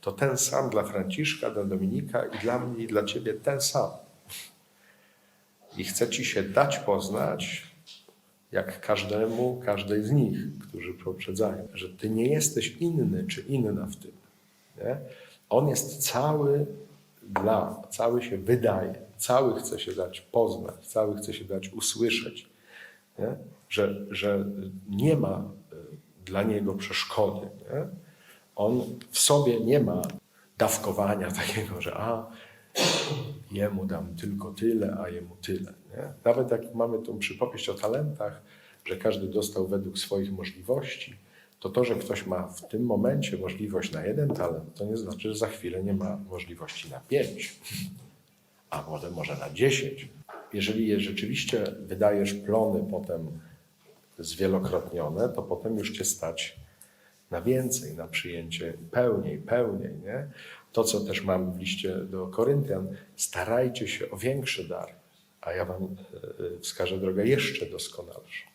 to ten sam dla Franciszka, dla Dominika i dla mnie i dla ciebie ten sam. I chce ci się dać poznać, jak każdemu, każdej z nich, którzy poprzedzają, że ty nie jesteś inny czy inna w tym. Nie? On jest cały dla, cały się wydaje, cały chce się dać poznać, cały chce się dać usłyszeć, nie? Że, że nie ma y, dla niego przeszkody. Nie? On w sobie nie ma dawkowania takiego, że a jemu dam tylko tyle, a jemu tyle. Nie? Nawet jak mamy tą przypowieść o talentach, że każdy dostał według swoich możliwości, to to, że ktoś ma w tym momencie możliwość na jeden talent, to nie znaczy, że za chwilę nie ma możliwości na pięć, a może, może na dziesięć. Jeżeli je rzeczywiście wydajesz plony potem zwielokrotnione, to potem już cię stać na więcej, na przyjęcie pełniej, pełniej. Nie? To, co też mamy w liście do Koryntian, starajcie się o większy dar, a ja wam e, e, wskażę drogę jeszcze doskonalszą.